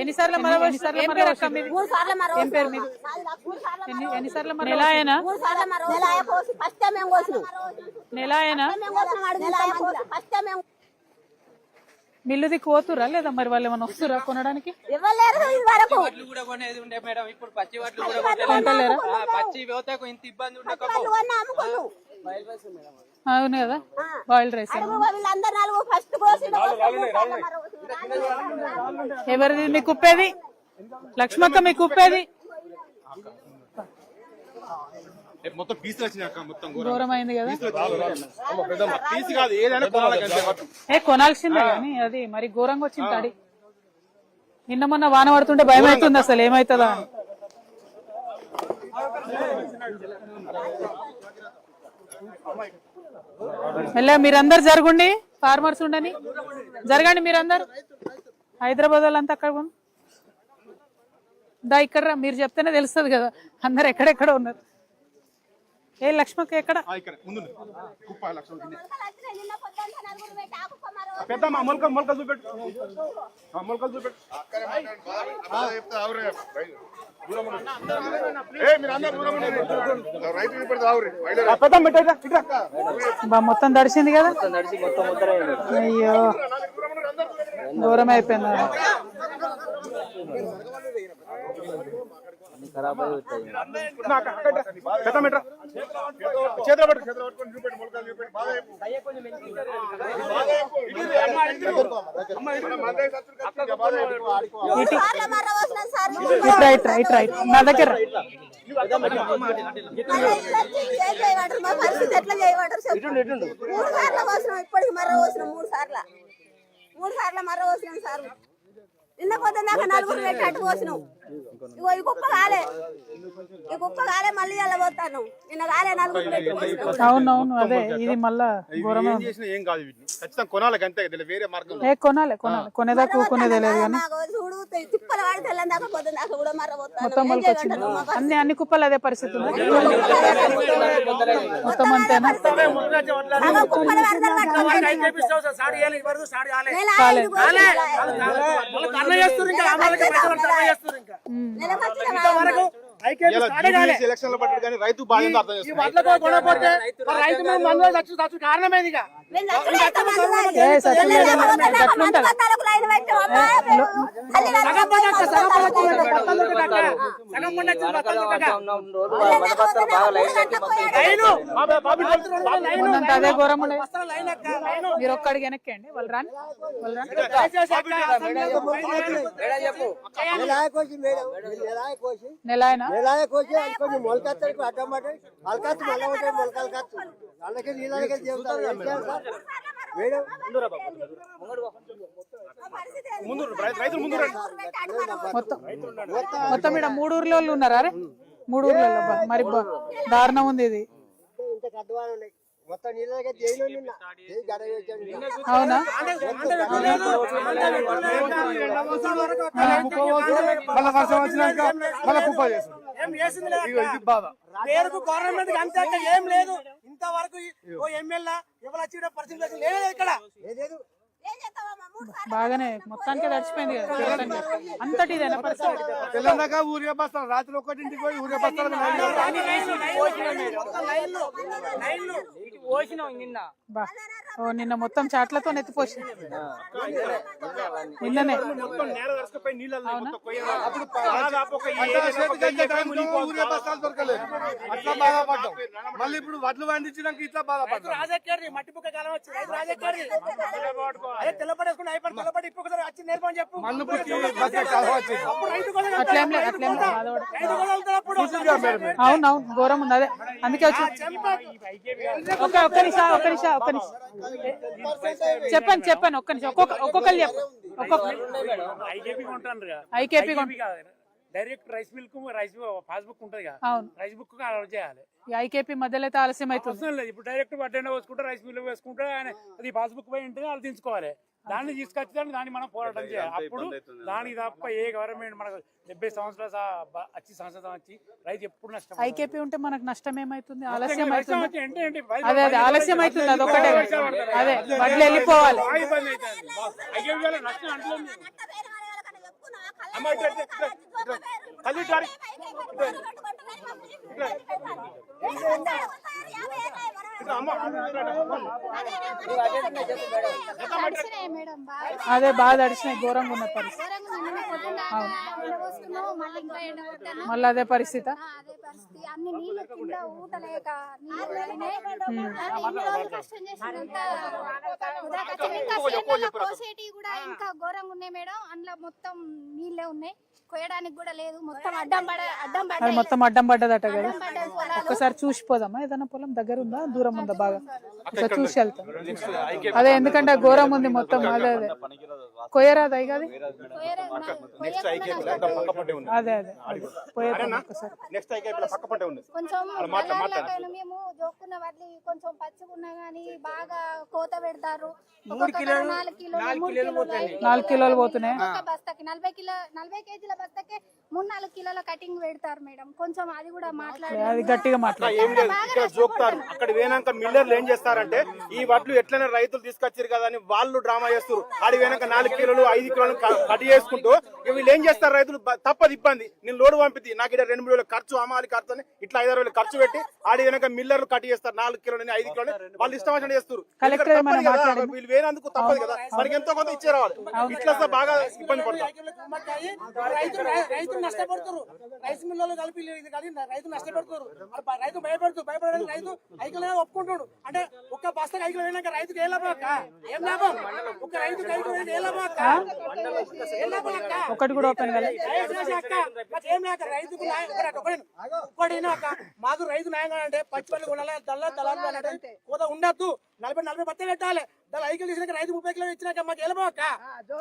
ఎన్నిసార్లు ఏం పేరు మరో ఎన్నిసార్లు మరో నెల అయినా మూడు సార్లు మరో నెల అయ్యే కోసి ఫస్ట్ టైం మేము కోసినాం నెల అయినా మేము కోసినాం అడుగు నెల అయ్యే కోసి ఫస్ట్ టైం మేము మిల్లు దిక్కు పోతురా లేదా మరి వాళ్ళు ఏమైనా వస్తురా కొనడానికి? ఇవ్వలేరు ఇది వరకు. వడ్లు కూడా కొనేది ఉండే మేడం ఇప్పుడు పచ్చి వడ్లు కూడా పచ్చి వ్యవతకు ఇంత ఇబ్బంది ఉండే వాళ్ళు కొన్న అమ్ముకుంటు అవును కదా? బాయిల్డ్ రైస్ ఎవరిది? మీ కుప్పేది? లక్ష్మక్క మీ కుప్పేది? మొత్తం పీసులు మొత్తం కదా? అమ్మ పెద్దమ్మ పీసు కాదు ఏదైనా కొనాలి అంతే పట్టు. ఏ కొనాల్సిందే కానీ అది మరి ఘోరంగా వచ్చింది తడి. నిన్న మొన్న వాన పడుతుంటే భయం అవుతుంది అసలు ఏమవుతుందా వెళ్ళా మెల్ల మీరందరు జరగండి. ఫార్మర్స్ ఉండని. జరగండి మీరందరు. హైదరాబాద్ వాళ్ళంతా అక్కడ దా ఇక్కడ మీరు చెప్తేనే తెలుస్తుంది కదా. అందరు ఎక్కడెక్కడ ఉన్నారు? ఏ లక్ష్మక్క ఎక్కడ? పెద్దమ్మ మొలక మొలకలు చూపెట్టు. ఆ, మొలకలు చూపెట్టు. మొత్తం తడిసింది కదా? అయ్యో. దూరం అయిపోయింది ఇట్రా ఇట్రా ఇట్రా. నా దగ్గర. పరిస్థితి ఎట్లా మూడు సార్లు పోసినాం ఇప్పటికి మరో పోసినాం మూడు సార్లు. మూడు సార్లు మరో పోసినాం సార్. నిన్న పొద్దున్న నలుగురు పెట్టి అటు పోసినాం ఇగో ఈ కుప్ప కాలే. ఈ కుప్ప కాలే మళ్ళీ అలా పోతాను. నిన్న కాలే నలుగురు పెట్టి పోసినాం అవునవును అదే ఇది మళ్ళా ఘోరమే. ఏం ఉంది చేసినా ఏం కాదు వీటిని ఖచ్చితంగా కొనాలి అంతే దీనిలో వేరే మార్గం లేదు. ఏ కొనాలి కొనాలి. కొనేదాకా ఊకునేదే లేదు కానీ. మాకు చూడు తిప్పలు వాడి తెల్లని దాకా పొద్దున్న దాకా కూడా మరో మొత్తం పోతాను ఏం మొలకొచ్చింది. చేయమంటారు మా పరిస్థితి? అన్ని అన్ని కుప్పలు అదే పరిస్థితి మొత్తం అంతేనా కుప్పలు ఇలా జీవీఎస్ ఎలక్షన్లు పడ్డాడు కానీ రైతు బాధ ఏందో అర్థం చేసుకోవాలి. రైతు మీద మందులు. నెల పెట్టాం. అదే ఘోరం ఉండే బస్తాల లైన్! అక్క, లైను. మీరు ఒక్కడికి వెనక్కండి. వాళ్ళు రాని వాళ్ళు రాని దయచేసి అక్క, అసెంబ్లీలో నెల కోసి అనుకోండి మొలకత్తరికి అడ్డం పడ్డాయి. మొలకత్తి మళ్ళీ ఉంటాయి. మొలకలు కత్తు. మేడం. మొత్తం. మొత్తం ఇక్కడ మూడు ఊర్లో వాళ్ళు ఉన్నారా మూడు ఊర్లలో. మరి. దారుణం ఉంది ఇది. ఇంత కద్దవాళ్ళు ఉన్నాయి. మొత్తం జైలు. అవునా మళ్ళా వర్షం వచ్చినాక మళ్ళా కుప్ప చేస్తాం పేరుకు గవర్నమెంట్ అంతే ఏం లేదు ఇంతవరకు ఓ ఎమ్మెల్యే ఎవరు వచ్చి పరిస్థితి లేదు ఇక్కడ బాగానే మొత్తానికి కదా మొత్తానికి. అంతటి ఇదేనా పరిస్థితి తెలంగాణ ఊరిగా బస్తాలు రాత్రి ఒక్కటింటికి పోయి ఊరిగా బస్తాలు బా ఓ నిన్న మొత్తం చాట్లతో నెత్తిపోసి నిన్ననే బస్తాలు దొరకలేదు అట్లా బాధపడ్డాం మళ్ళీ ఇప్పుడు వడ్లు పండించినాక ఇట్లా బాధపడ్డాం రాజకీయ మట్టి బుక్క కాలం వచ్చి రైతు రాజకీయ అదే తెల్లపడేసుకుని అయిపోయి తెల్లపడి ఇప్పుడు ఒకసారి వచ్చి నేర్పని చెప్పు. మన్ను పుట్టి బకెట్ కలవ వచ్చింది. అప్పుడు రైతు కోసం అట్లేం లేదు అట్లేం లేదు. బాధపడ రైతు కోసం అప్పుడు అవును అవును ఘోరం ఉంది అదే. అందుకే వచ్చి ఒక ఒక్క నిమిషం ఒక్క నిమిషం ఒక్క నిమిషం. చెప్పండి చెప్పండి ఒక్క నిమిషం. ఒక్కొక్క ఒక్కొక్కరు చెప్పు. ఒక్కొక్క IKP IKP direct rice milk rice passbook ఉంటది కదా రైస్ బుక్ అలౌట్ చేయాలి ఐకేపీ మధ్యలో అయితే ఆలస్యం అవుతుంది లేదు ఇప్పుడు డైరెక్ట్ వడ్డెండ వేసుకుంటే రైస్ మిల్ వేసుకుంటే ఆయన అది పాస్బుక్ పోయి ఉంటే వాళ్ళు తీసుకోవాలి దాన్ని తీసుకొచ్చి దాన్ని మనం పోరాటం చేయాలి అప్పుడు దానికి తప్ప ఏ గవర్నమెంట్ మనకు డెబ్బై సంవత్సరాల వచ్చి సంవత్సరం వచ్చి రైతు ఎప్పుడు నష్టం ఐకేపీ ఉంటే మనకు నష్టం ఏమైతుంది ఆలస్యం నష్టం అవుతుంది అదే అదే ఆలస్యం అవుతుంది అది ఒకటే అదే వడ్లు వెళ్ళిపోవాలి అమ్మ ఇట్లా ఇట్లా, ఇట్లా. తల్లి అదే బాగా తడిచినాయి ఘోరంగా ఉన్న పరిస్థితి. మళ్ళీ అదే పరిస్థితి. అన్ని నీళ్ళు కింద ఊటలేక. ఇంకా కోసేటివి కూడా ఇంకా ఘోరంగా ఉన్నాయి మేడం. అందులో మొత్తం నీళ్ళే ఉన్నాయి. కోయడానికి కూడా లేదు. మొత్తం అడ్డం పడ అడ్డం అది పడ్డాయి మొత్తం అడ్డం పడ్డదట కదా. పొలాలు ఒక్కసారి చూసిపోదామా? ఏదైనా పొలం దగ్గర ఉందా? దూరం ఉందా బాగా? ఒకసారి చూసి వెళ్తాం. అదే ఎందుకంటే ఘోరం ఉంది మొత్తం. అదే అదే. కొయ్యరాదు అయ్యి అది? అదే అదే. ఒక్కసారి. పట్టే ఉంది కొంచెం మేము జోక్కున్న వడ్లు కొంచెం పచ్చిగున్నా గానీ బాగా కోత పెడతారు. నాలుగు కిలోలు మూడు కిలోలు నాలుగు కిలోలు పోతున్నాయి. బస్తాకి నలభై కిలో నలభై కేజీల బస్తాకి మూడు నాలుగు కిలోల కటింగ్ పెడతారు మేడం. కొంచెం అది కూడా మాట్లాడి అది గట్టిగా మాట్లాడు. ఏం లేదు ఇక్కడ జోక్తారు అక్కడ పోయినాక మిల్లర్లు ఏం చేస్తారంటే ఈ వడ్లు ఎట్లైనా రైతులు తీసుకొచ్చారు కదా అని వాళ్ళు డ్రామా చేస్తారు ఆడి వెనక నాలుగు కిలోలు ఐదు కిలోలు కట్ చేసుకుంటూ వీళ్ళు ఏం చేస్తారు రైతులు? తప్పదు ఇబ్బంది. నేను లోడు పంపితే నాకు ఇక్కడ రెండు మూడు వేలు ఖర్చు అమ్మాలి ఖర్చు అని ఇట్లా ఐదారు వేలు ఖర్చు పెట్టి ఆడి వెనక మిల్లర్లు కట్ చేస్తారు. నాలుగు కిలోలు ఐదు కిలోలు వాళ్ళు ఇష్టం వచ్చినట్టు చేస్తారు? వీళ్ళు వేరేందుకు తప్పదు కదా. మనకి ఎంతో కొంత ఇచ్చే రావాలి ఇట్లా బాగా ఇబ్బంది పడతాం కుమ్మక్కాయి రైతు రై- రైతులు నష్టపడుతారు. రైస్ మిల్లు కలిపి కలిపి రైతు నష్టపెడతారు. రైతు భయపడుతూ భయపడడానికి రైతు ఐకులు ఒప్పుకుంటాడు అంటే ఒక్క బస్తా ఐకులు అయినాక రైతుకి ఏ లాభం అక్క? ఏం లాభం? ఒక రైతు ఐకులు ఏ లాభం అక్క? ఏం లాభం అక్క? ఒకటి కూడా ఓపెన్ అక్క. ఏం లేక రైతుకు ఒకటి అక్క. మాకు రైతు న్యాయంగా అంటే పచ్చిపల్లి కొనాలి దళ దళాలు అంటే కోత ఉండద్దు. నలభై నలభై బత్త పెట్టాలి. దాని ఐకిలు తీసినాక రైతు ముప్పై కిలో ఇచ్చినాక మాకు వెళ్ళబో అక్క.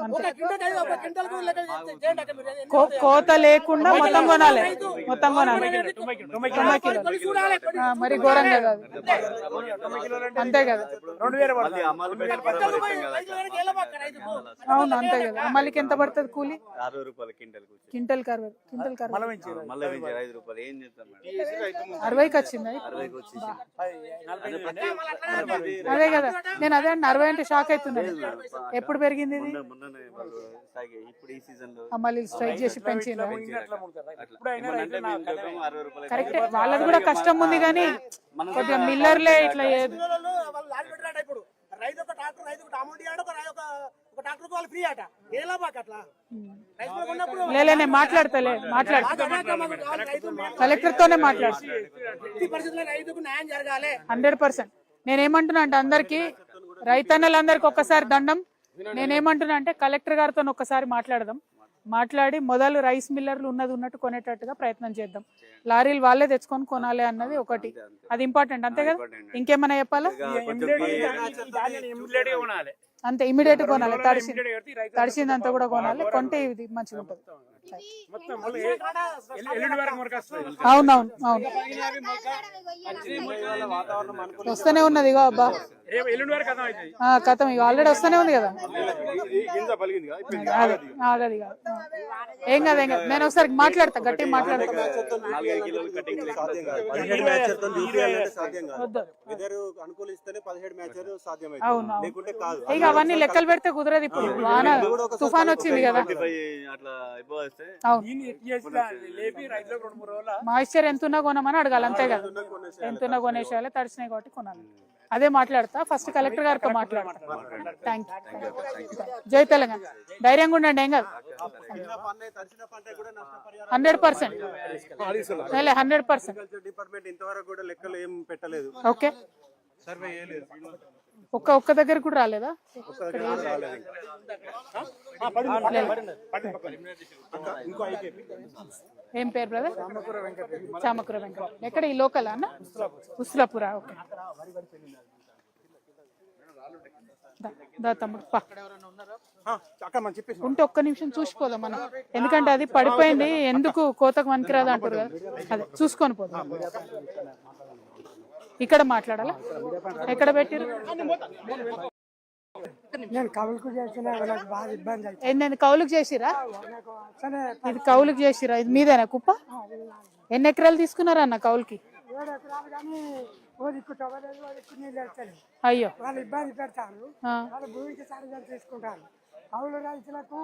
ఒక క్వింటల్ ఐదు ఒక క్వింటల్ లెక్క చేయండి అక్క మీరు. ఎన్ని కో- అవుతాయో. కోత లేకుండా మొత్తం కొనాలి. మొత్తం కొనాలి. చూడాలి మరి ఘోరం కదా. అది. అంతే కదా. అవును అంతే కదా. మళ్ళీకి ఎంత పడుతుంది కూలి? అరవై రూపాయల కింటల్ క్వింటల్ కరవై క్వింటల్ కరవై. ఐదు అరవైకి వచ్చింది? అదే కదా. నేను అదే అండి అరవై అంటే షాక్ అవుతున్నాను. ఎప్పుడు పెరిగింది ఇది? మొన్ననే వాళ్ళు సాగే ఇప్పుడు ఈ సీజన్లో. ఆ, మళ్ళీ స్ట్రైక్ చేసి పెంచిందా రూపాయలు కరెక్టే. వాళ్ళది కూడా కష్టం ఉంది కానీ కొద్దిగా మిల్లర్లే ఇట్లా ఇప్పుడు. రైతు ఒక ట్రాక్టర్ రైతు ఒక అమౌంట్ ఇవ్వడు ఒక రై- ఒక ఒక ట్రాక్టర్ వాళ్ళు ఫ్రీ అట. ఏ లాభాక అట్లా? రైతులకు ఉన్నప్పుడు లేలే మాట్లాడతలే మాట్లాడు. కలెక్టర్ తోనే మాట్లాడు. పరిస్థితుల్లో రైతుకు న్యాయం జరగాలి. Hundred percent. నేనేమంటున్నా అంటే అందరికి రైతన్నలందరికి ఒక్కసారి దండం. నేనేమంటున్నా అంటే కలెక్టర్ గారితో ఒక్కసారి మాట్లాడదాం. మాట్లాడి మొదలు రైస్ మిల్లర్లు ఉన్నది ఉన్నట్టు కొనేటట్టుగా ప్రయత్నం చేద్దాం. లారీలు వాళ్ళే తెచ్చుకొని కొనాలి అన్నది ఒకటి. అది ఇంపార్టెంట్ అంతే కదా? ఇంకేమైనా చెప్పాలా? ఇమ్మీడియట్గా కొనాలి. అంతే ఇమీడియట్ కొనాలి. తడిసి తడిసిందంతా కూడా కొనాలి. కొంటే ఇది మంచిగా ఉంటుంది అవునవును. అవును. వస్తూనే ఉన్నది ఇగో అబ్బా. కథం ఇక ఆల్రెడీ వస్తూనే ఉంది కదా. ఆగది. ఏం కాదు ఏం కాదు. నేను ఒకసారి మాట్లాడతా గట్టిగా మాట్లాడతా. ఇక అవన్నీ లెక్కలు పెడితే కుదరదు ఇప్పుడు. వాన తుఫాన్ వచ్చింది కదా. మాయిశ్చర్ ఎంత ఉన్నా కొనమని అడగాలి అంతే కదా. ఎంత ఉన్నా కొనేసేయాలి తడిసినాయి కాబట్టి కొనాలి. అదే మాట్లాడతా. ఫస్ట్ కలెక్టర్ గారితో మాట్లాడతా. థ్యాంక్ యూ జై తెలంగాణ ధైర్యంగా ఉండండి ఏం కాదు. Hundred percent. Hundred percent. Department ఇంతవరకు కూడా లెక్కలు ఏం పెట్టలేదు. ఓకే. సర్వే ఒక్క ఒక్క దగ్గర కూడా రాలేదా? ఏం పేరు బ్రదర్ చామకూర వెంకట. ఎక్కడ? ఈ లోకల్ అన్న? ఉస్లాపురా ఓకే. ఉంటే ఒక్క నిమిషం చూసిపోదాం మనం. ఎందుకంటే అది పడిపోయింది ఎందుకు కోతకు వనికిరాదు అంటారు కదా. అదే చూసుకొని పోదాం. ఇక్కడ మాట్లాడాలా? ఎక్కడ పెట్టిరు నేను కవులకు చేసిన నాకు బాగా ఇబ్బంది అవుతుంది. ఏంటండి కౌలుకు చేసిరా సరే ఇది కౌలుకు చేసిరా ఇది మీదేనా కుప్ప? ఎన్ని ఎకరాలు తీసుకున్నారా అన్న కౌలుకి? అయ్యో. వాళ్ళు ఇబ్బంది పెడతారు. వాళ్ళు భూమికి సరిగ్గా తీసుకుంటారు. కౌలు రైతులకు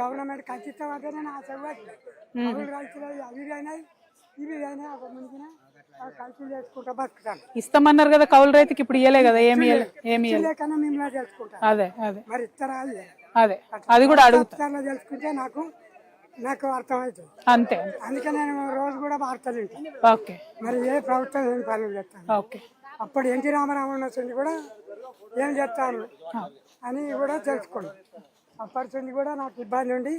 గవర్నమెంట్ ఖచ్చితంగా నేను ఆశ అవి రైతులు అవి అయినాయి ఇవి అయినాయి ఒక కలిసి చేసుకుంటా బతుకుతాను. ఇస్తామన్నారు కదా కౌలు రైతుకి ఇప్పుడు ఇయ్యలే కదా ఏమి ఏమి లేకన్నా మిమ్మల్ని తెలుసుకుంటాను అదే అదే. మరి ఇస్తారా? అదే అది కూడా అడుగుతా. ఇస్తారో తెలుసుకుంటే నాకు నాకు అర్థమవుతుంది. అంతే. అందుకే నేను రోజు కూడా వార్తలు ఓకే. మరి ఏ ప్రభుత్వం ఏం పనులు చేస్తాను? ఓకే. అప్పుడు ఎన్టీ రామారావు ఉన్నటువంటి కూడా ఏం చేస్తాను అని కూడా తెలుసుకోండి అప్పటి నుంచి కూడా నాకు ఇబ్బంది ఉండి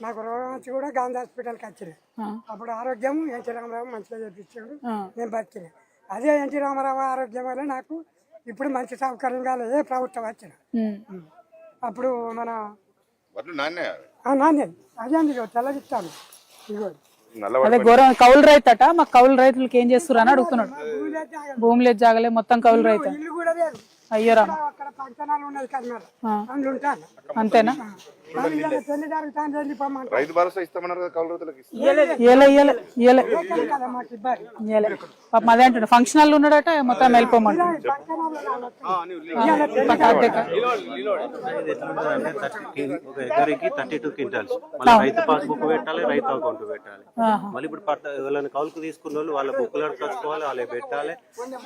నాకు రోగం వచ్చి కూడా గాంధీ హాస్పిటల్కి వచ్చినాయి అప్పుడు ఆరోగ్యం ఎన్టీ రామారావు మంచిగా చేపించాడు. నేను బతికిన. అదే ఎన్టీ రామారావు ఆరోగ్యం వల్ల నాకు ఇప్పుడు మంచి సౌకర్యంగా లేదు. ఏ ప్రభుత్వం వచ్చిన. అప్పుడు మన వడ్లు నాన్నే ఆ నాణ్యం అదే అండి ఇగో తెల్లగిస్తాను ఇగో. అదే ఘోరం కౌలు రైతు అట మా కౌలు రైతులకి ఏం చేస్తున్నారు అని అడుగుతున్నాడు. భూమి లేదు జాగలే. మొత్తం కౌలు రైతు. ఇల్లు కూడా లేదు. అయ్యోరా అక్కడ పంచనాలు ఉన్నది కర్నూలు. అందులో ఉంటాను. అంతేనా? వెళ్ళిపోమంటారు రైతు భరోసా ఇస్తామన్నారు కదా కౌలు రైతులకు అదే ఫంక్షన్ హాల్ ఉన్నాడట మొత్తం ఎట్లుంటదంటే థర్టీ ఒక ఎకరికి థర్టీ టూ క్వింటాల్స్. మళ్ళీ రైతు పాస్బుక్ పెట్టాలి రైతు అకౌంట్ పెట్టాలి. మళ్ళీ ఇప్పుడు పట్ట ఎవరైనా కౌలుకు తీసుకున్న వాళ్ళు వాళ్ళ బుక్కులు అడకొచ్చుకోవాలి వాళ్ళే పెట్టాలి.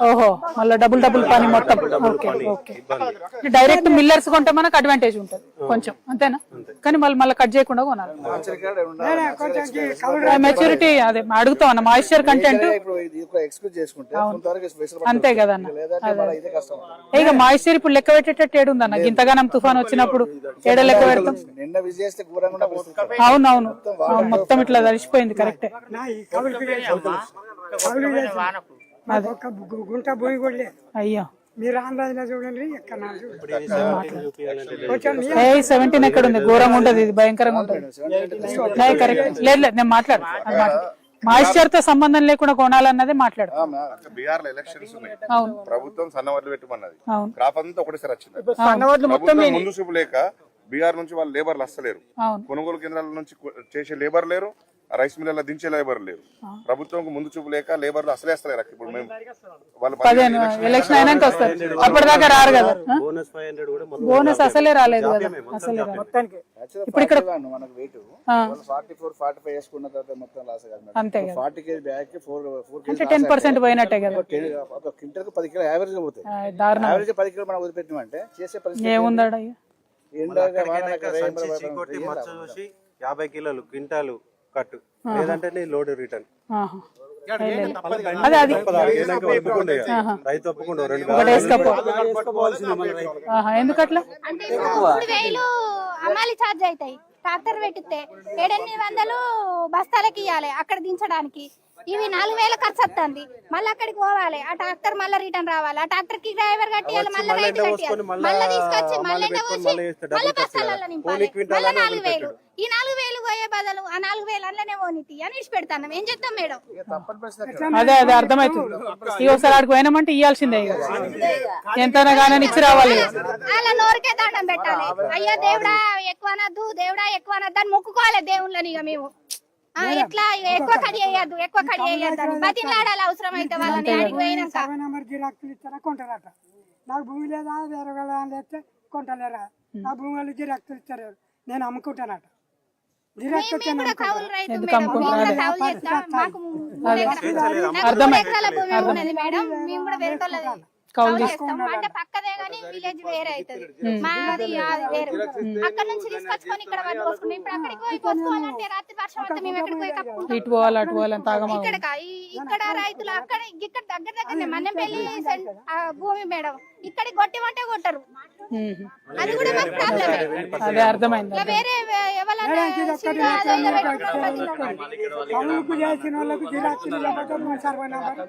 ఓహో మళ్ళీ డబుల్ డబుల్ పని మొత్తం. Okay okay. ఇబ్బంది. డైరెక్ట్ మిల్లర్స్ కొంటే మనకు అడ్వాంటేజ్ ఉంటుంది కొంచెం. అంతేనా? కానీ మళ్ళీ మళ్ళీ కట్ చేయకుండా కొనాలి. మెచ్యూరిటీ అదే అడుగుతాం అన్న మాయిశ్చర్ కంటెంట్ అంతే కదా అన్న ఇక మాయిశ్చర్ ఇప్పుడు లెక్క పెట్టేటట్టు ఏడుందన్న ఇంతగానం తుఫాన్ వచ్చినప్పుడు ఏడ లెక్క పెడతాం? అవునవును. అవును, మొత్తం ఇట్లా తడిసిపోయింది కరెక్టే అయ్యో. మీరు ఆంధ్రలో చూడండి. ఇది సెవెంటీన్ ఎక్కడ ఉంది? ఘోరంగా ఉంటది ఇది భయంకరంగా ఉంటది. లేదు కరెక్ట్ లేదు లేదు నేను మాట్లాడు. మాయిశ్చర్తో సంబంధం లేకుండా కొనాలన్నదే మాట్లాడు. బీహార్లో ఎలక్షన్స్ ఉన్నాయి. అవును. ప్రభుత్వం సన్నవడ్లు పెట్టమన్నది. అవును. క్రాప్ అంతా ఒకటేసారి వచ్చింది. సన్నవడ్లు ప్రభుత్వం ముందు. చూపు లేక బీహార్ నుంచి వాళ్ళు లేబర్లు వస్తలేరు అవును. కొనుగోలు కేంద్రాల నుంచి చేసే లేబర్ లేరు. రైస్ మిల్లలో దించే లేబర్ లేరు. ప్రభుత్వం ముందు చూపు లేక లేబర్లు అసలే వస్తలేరు ఇప్పుడు మేము. వాళ్ళు ఎలక్షన్ అయినాక వస్తారు. అప్పటిదాకా రారు కదా? బోనస్ అసలే రాలేదు కదా. అసలే రాలేదు. ఇప్పుడు ఇక్కడ మనకు weight forty four forty five వేసుకున్న తర్వాత మొత్తం లాస్ కాదు మేడం. అంతే కదా. Forty KG bag four four అంటే టెన్ పర్సెంట్ పోయినట్టే కదా. ఒక క్వింటల్ పది కిలో యావరేజ్ పోతాయి. యావరేజ్ పది కిలో మనం వదిలిపెట్టినామంటే చేసే పరిస్థితి చూసి యాభై కిలోలు క్వింటాలు కట్టు లేదంటే లోడ్ రిటర్న్ ఆహా. అదే అది. రైతు ఒప్పుకుండు రెండు ఎందుకట్లా అమ్మాలి ఛార్జ్ అవుతాయి. ట్రాక్టర్ పెట్టితే ఏడెనిమిది వందలు బస్తాలకి ఇవ్వాలి అక్కడ దించడానికి. ఇవి నాలుగు వేల ఖర్చు వస్తుంది మళ్ళీ అక్కడికి పోవాలి. ఆ ట్రాక్టర్ మళ్ళీ రిటర్న్ రావాలి. ఆ ట్రాక్టర్కి డ్రైవర్ కట్టియాలి మళ్ళీ రైతు కట్టియాలి. మళ్ళీ తీసుకొచ్చి మళ్ళీ పోసి మళ్ళీ బస్తాలలో నింపాలి. మళ్ళీ నాలుగు వేలు. ఈ నాలుగు వేలు పోయే బదులు ఆ నాలుగు వేలు అందులోనే పోనీతి. అని ఇచ్చి పెడతాను. ఏం చెప్తాం మేడం? అదే అదే అర్థమవుతుంది ఇక ఒకసారి ఆడికి పోయినామంటే ఇవ్వాల్సిందే ఎంతైనా కానీ ఇచ్చి రావాలి. అలా నోరుకే దండం పెట్టాలి. అయ్యో దేవుడా ఎక్కువ అనద్దు దేవుడా ఎక్కువ అనద్దు అని మొక్కుకోవాలి దేవుళ్ళని ఇక మేము. ఇక ఎక్కువ కడి వేయద్దు ఎక్కువ కడి వేయద్దు అని బతిలాడాలి అవసరం అయితే వాళ్ళని ఆడికి పోయినాక. సర్వే నెంబర్ గిరాకులు ఇస్తారా కొంటారట నాకు భూమి లేదా? వేరే వాళ్ళ వాళ్ళు వేస్తే కొంటలేరా? నా భూమి వాళ్ళు గిరాకులు ఇస్తారు నేను అమ్ముకుంటానట. కూడా కౌలు అంటే పక్కదే గానీ విలేజ్ వేరే అవుతుంది మాది అది వేరు. అక్కడ నుంచి తీసుకొచ్చుకొని ఇక్కడ పోసుకున్నాం ఇప్పుడు అక్కడికి పోయి పోసుకోవాలంటే రాత్రి వర్షం వస్తే మేము ఎక్కడికి పోయి కప్పుకుంటాం ఇటు పోవాలి అటు పోవాలి అంత ఆగమా ఇక్కడ ఇక్కడ రైతులు అక్కడ ఇక్కడ దగ్గర దగ్గరనే మన్నెపల్లి భూమి మేడం. ఇక్కడ కొట్టి వంటే కొట్టరు. అది కూడా మాకు ప్రాబ్లమే అదే అర్థమైంది ఇక వేరే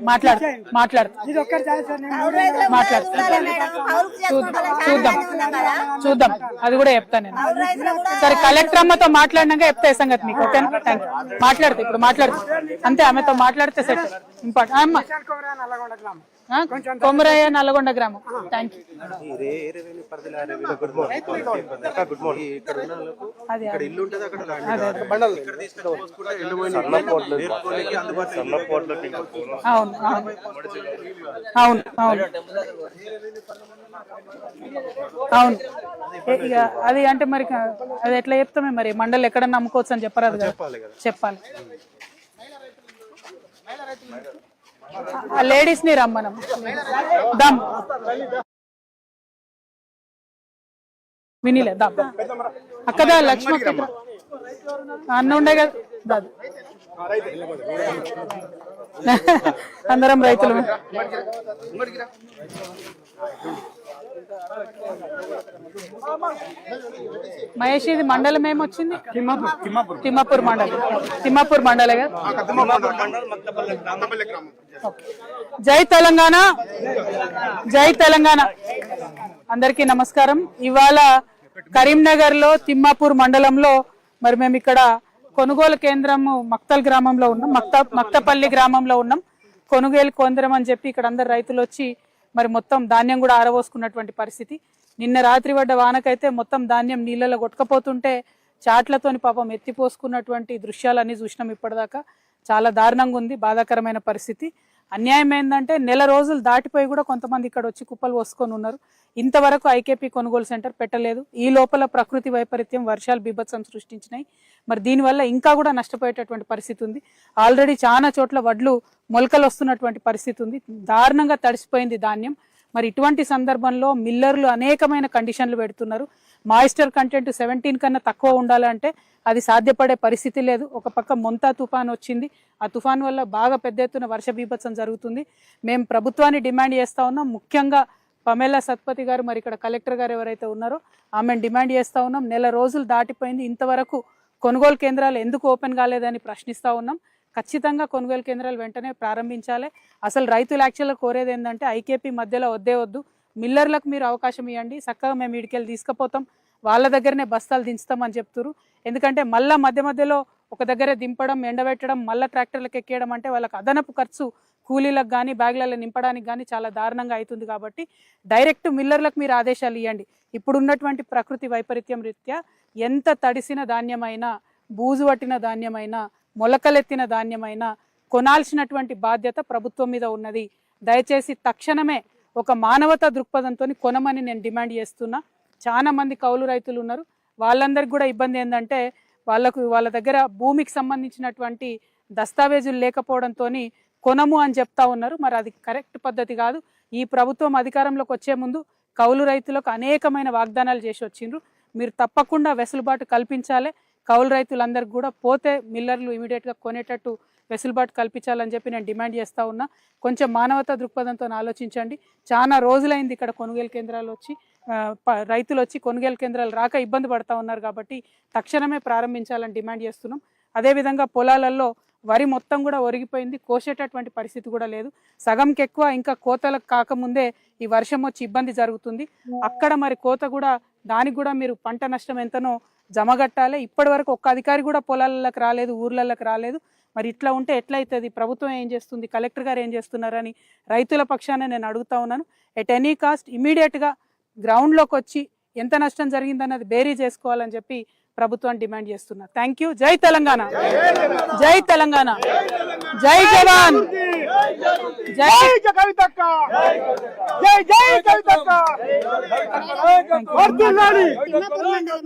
మాట్లాడు. మాట్లాడు. ఇది ఒక్కటి చూద్దాం. చూద్దాం. అది కూడా చెప్తాను నేను. సరే కలెక్టర్ అమ్మతో మాట్లాడినాక చెప్తా సంగతి మీకు ఓకేనా? థ్యాంక్ యూ మాట్లాడుతా ఇప్పుడు మాట్లాడుతా. అంతే ఆమెతో మాట్లాడితే సెట్. ఇంపార్టెంట్ అమ్మ. నల్లగొండ గ్రామం? కొమరయ్య నల్గొండ గ్రామం. థ్యాంక్ అవును. అవును అవును. అవును. ఇక అది అంటే మరి అది ఎట్లా చెప్తామే మరి? మండలి ఎక్కడ నమ్ముకోవచ్చు అని చెప్పరాదు కదా? చెప్పాలి ఆ లేడీస్ని రమ్మనం. దమ్. వినిలే దమ్. అక్కదా లక్ష్మీ అన్న ఉండే కదా దాదు. అందరం రైతులు మహేష్ ఇది మండలం ఏమొచ్చింది? తిమ్మాపూర్. మండలం. తిమ్మాపూర్ మండలే. జై తెలంగాణ. జై తెలంగాణ. అందరికీ నమస్కారం. ఇవాళ కరీంనగర్లో తిమ్మాపూర్ మండలంలో మరి మేము ఇక్కడ కొనుగోలు కేంద్రము మక్తల్ గ్రామంలో ఉన్నాం. మక్త మక్తపల్లి గ్రామంలో ఉన్నాం. కొనుగోలు కేంద్రం అని చెప్పి ఇక్కడ అందరు రైతులు వచ్చి మరి మొత్తం ధాన్యం కూడా ఆరబోసుకున్నటువంటి పరిస్థితి. నిన్న రాత్రి పడ్డ వానకైతే మొత్తం ధాన్యం నీళ్ళలో కొట్టుకపోతుంటే చాట్లతోని పాపం ఎత్తిపోసుకున్నటువంటి దృశ్యాలన్నీ చూసినాం ఇప్పటిదాకా. చాలా దారుణంగా ఉంది బాధాకరమైన పరిస్థితి. అన్యాయం ఏంటంటే నెల రోజులు దాటిపోయి కూడా కొంతమంది ఇక్కడ వచ్చి కుప్పలు పోసుకొని ఉన్నారు. ఇంతవరకు ఐకేపీ కొనుగోలు సెంటర్ పెట్టలేదు. ఈ లోపల ప్రకృతి వైపరీత్యం వర్షాలు బీభత్సం సృష్టించినాయి. మరి దీనివల్ల ఇంకా కూడా నష్టపోయేటటువంటి పరిస్థితి ఉంది. ఆల్రెడీ చాలా చోట్ల వడ్లు మొలకలు వస్తున్నటువంటి పరిస్థితి ఉంది. దారుణంగా తడిసిపోయింది ధాన్యం. మరి ఇటువంటి సందర్భంలో మిల్లర్లు అనేకమైన కండిషన్లు పెడుతున్నారు. మాయిస్టర్ కంటెంట్ సెవెంటీన్ కన్నా తక్కువ ఉండాలంటే అది సాధ్యపడే పరిస్థితి లేదు. ఒక పక్క మొంతా తుఫాన్ వచ్చింది. ఆ తుఫాన్ వల్ల బాగా పెద్ద ఎత్తున వర్ష బీభత్సం జరుగుతుంది. మేము ప్రభుత్వాన్ని డిమాండ్ చేస్తూ ఉన్నాం. ముఖ్యంగా పమేలా సత్పతి గారు మరి ఇక్కడ కలెక్టర్ గారు ఎవరైతే ఉన్నారో ఆమెను డిమాండ్ చేస్తూ ఉన్నాం. నెల రోజులు దాటిపోయింది. ఇంతవరకు కొనుగోలు కేంద్రాలు ఎందుకు ఓపెన్ కాలేదని ప్రశ్నిస్తూ ఉన్నాం. ఖచ్చితంగా కొనుగోలు కేంద్రాలు వెంటనే ప్రారంభించాలి. అసలు రైతులు యాక్చువల్గా కోరేది ఏంటంటే ఐకేపీ మధ్యలో వద్దే వద్దు. మిల్లర్లకు మీరు అవకాశం ఇవ్వండి చక్కగా మేము ఇడికెళ్ళి తీసుకుపోతాం. వాళ్ళ దగ్గరనే బస్తాలు దించుతామని చెప్తున్నారు ఎందుకంటే మళ్ళీ మధ్య మధ్యలో ఒక దగ్గర దింపడం ఎండబెట్టడం మళ్ళీ ట్రాక్టర్లకు ఎక్కేయడం అంటే వాళ్ళకి అదనపు ఖర్చు కూలీలకు కానీ బ్యాగులలో నింపడానికి కానీ చాలా దారుణంగా అవుతుంది కాబట్టి డైరెక్ట్ మిల్లర్లకు మీరు ఆదేశాలు ఇవ్వండి ఇప్పుడున్నటువంటి ప్రకృతి వైపరీత్యం రీత్యా ఎంత తడిసిన ధాన్యమైనా బూజు పట్టిన ధాన్యమైనా మొలకలెత్తిన ధాన్యమైన కొనాల్సినటువంటి బాధ్యత ప్రభుత్వం మీద ఉన్నది. దయచేసి తక్షణమే ఒక మానవతా దృక్పథంతో కొనమని నేను డిమాండ్ చేస్తున్నా. చాలా మంది కౌలు రైతులు ఉన్నారు. వాళ్ళందరికి కూడా ఇబ్బంది ఏంటంటే వాళ్ళకు వాళ్ళ దగ్గర భూమికి సంబంధించినటువంటి దస్తావేజులు లేకపోవడంతో కొనము అని చెప్తా ఉన్నారు. మరి అది కరెక్ట్ పద్ధతి కాదు. ఈ ప్రభుత్వం అధికారంలోకి వచ్చే ముందు కౌలు రైతులకు అనేకమైన వాగ్దానాలు చేసి వచ్చిండ్రు. మీరు తప్పకుండా వెసులుబాటు కల్పించాలి. కౌలు రైతులందరికీ కూడా పోతే మిల్లర్లు ఇమీడియట్గా కొనేటట్టు వెసులుబాటు కల్పించాలని చెప్పి నేను డిమాండ్ చేస్తా ఉన్నా. కొంచెం మానవతా దృక్పథంతో ఆలోచించండి. చాలా రోజులైంది ఇక్కడ కొనుగోలు కేంద్రాలు వచ్చి రైతులు వచ్చి కొనుగోలు కేంద్రాలు రాక ఇబ్బంది పడతా ఉన్నారు కాబట్టి తక్షణమే ప్రారంభించాలని డిమాండ్ చేస్తున్నాం. అదేవిధంగా పొలాలలో వరి మొత్తం కూడా ఒరిగిపోయింది. కోసేటటువంటి పరిస్థితి కూడా లేదు. సగంకి ఎక్కువ ఇంకా కోతలకు కాకముందే ఈ వర్షం వచ్చి ఇబ్బంది జరుగుతుంది. అక్కడ మరి కోత కూడా దానికి కూడా మీరు పంట నష్టం ఎంతనో జమగట్టాలి ఇప్పటి వరకు ఒక్క అధికారి కూడా పొలాలకు రాలేదు ఊర్లలోకి రాలేదు. మరి ఇట్లా ఉంటే ఎట్లయితుంది? ప్రభుత్వం ఏం చేస్తుంది? కలెక్టర్ గారు ఏం చేస్తున్నారని రైతుల పక్షాన నేను అడుగుతా ఉన్నాను. ఎట్ ఎనీ కాస్ట్ ఇమీడియట్గా గ్రౌండ్లోకి వచ్చి ఎంత నష్టం జరిగిందన్నది బేరీ చేసుకోవాలని చెప్పి ప్రభుత్వం డిమాండ్ చేస్తున్నా. Thank you. జై తెలంగాణ. జై తెలంగాణ. జై జవాన్. జై జై కవితక్క జై జై కవితక్క వర్ధిల్లాలి.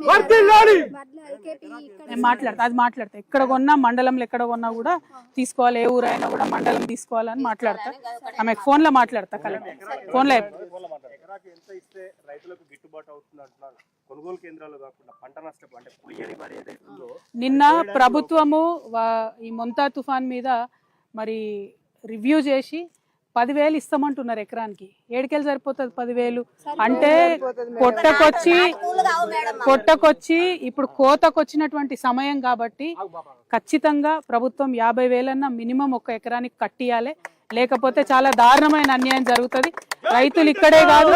వర్ధిల్లాలి. నేను మాట్లాడతా అది మాట్లాడతా. ఎక్కడ కొన్నా మండలంలో ఎక్కడ కొన్నా కూడా తీసుకోవాలి. ఏ ఊరైనా కూడా మండలం తీసుకోవాలని మాట్లాడతా. ఆమె ఫోన్లో మాట్లాడతా కలెక్టర్. ఫోన్లో ఎకరాకి ఎంత ఇస్తే రైతులకు గిట్టుబాటు అవుతుంది అంటున్నారు? కొనుగోలు కేంద్రాలు కాకుండా పంట నష్టం అంటే పొయ్యని మరి ఏదైతే ఉందో నిన్న ప్రభుత్వము వా- ఈ మొంతా తుఫాన్ మీద మరి రివ్యూ చేసి పదివేలు ఇస్తామంటున్నారు ఎకరానికి. ఏడుకెళ్ళి సరిపోతుంది పదివేలు? అంటే పొట్టకొచ్చి పొట్టకొచ్చి ఇప్పుడు కోతకొచ్చినటువంటి సమయం కాబట్టి ఖచ్చితంగా ప్రభుత్వం యాభై వేలన్నా మినిమం ఒక ఎకరానికి కట్టియాలి. లేకపోతే చాలా దారుణమైన అన్యాయం జరుగుతుంది. రైతులు ఇక్కడే కాదు.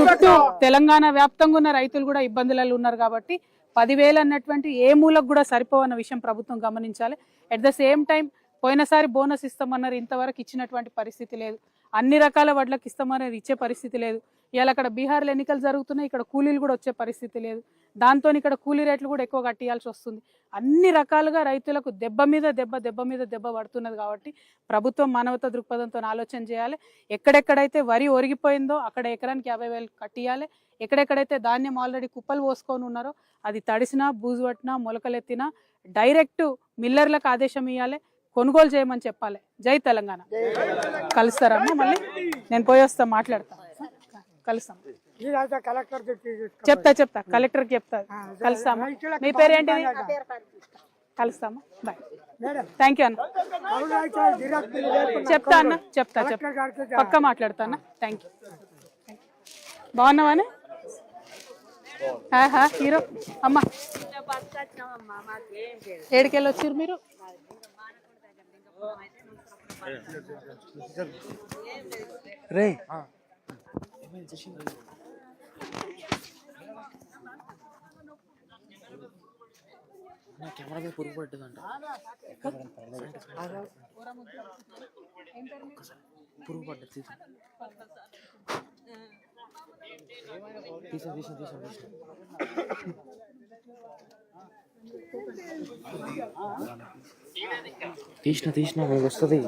చుట్టూ తెలంగాణ వ్యాప్తంగా ఉన్న రైతులు కూడా ఇబ్బందులలో ఉన్నారు కాబట్టి పదివేలు అన్నటువంటి ఏ మూలకు కూడా సరిపోవన్న విషయం ప్రభుత్వం గమనించాలి. అట్ ద సేమ్ టైం పోయినసారి బోనస్ ఇస్తామన్నారు ఇంతవరకు ఇచ్చినటువంటి పరిస్థితి లేదు. అన్ని రకాల వడ్లకు ఇస్తామన్నారు ఇచ్చే పరిస్థితి లేదు. ఇవాళ అక్కడ బీహార్లో ఎన్నికలు జరుగుతున్నాయి ఇక్కడ కూలీలు కూడా వచ్చే పరిస్థితి లేదు. దాంతో ఇక్కడ కూలీ రేట్లు కూడా ఎక్కువ కట్టియాల్సి వస్తుంది. అన్ని రకాలుగా రైతులకు దెబ్బ మీద దెబ్బ దెబ్బ మీద దెబ్బ పడుతున్నది కాబట్టి ప్రభుత్వం మానవత దృక్పథంతో ఆలోచన చేయాలి. ఎక్కడెక్కడైతే వరి ఒరిగిపోయిందో అక్కడ ఎకరానికి యాభై వేలు కట్టియాలి. ఎక్కడెక్కడైతే ధాన్యం ఆల్రెడీ కుప్పలు పోసుకొని ఉన్నారో అది తడిసినా బూజు పట్టినా మొలకలెత్తినా డైరెక్ట్ మిల్లర్లకు ఆదేశం ఇవ్వాలి కొనుగోలు చేయమని చెప్పాలి. జై తెలంగాణ. కలుస్తారమ్మా మళ్ళీ? నేను పోయి వస్తా మాట్లాడతా. కలుస్తాం. చెప్తా చెప్తా. కలెక్టర్కి చెప్తా. కలుస్తామా? మీ పేరు ఏంటిది? కలుస్తామా? బాయ్. థ్యాంక్ యూ అన్న. చెప్తా అన్న. చెప్తా చెప్తా. పక్క మాట్లాడతా అన్న. థ్యాంక్ యూ బాగున్నావానే? ఆహా హీరో. అమ్మ. ఏడుకెళ్ళి వచ్చారు మీరు? రే. నా కెమెరా మీద పురుగు పడ్డదంట. పురుగు పడ్డది తీసా. తీసా తీసా తీసా తీసిన తీసిన వస్తుంది.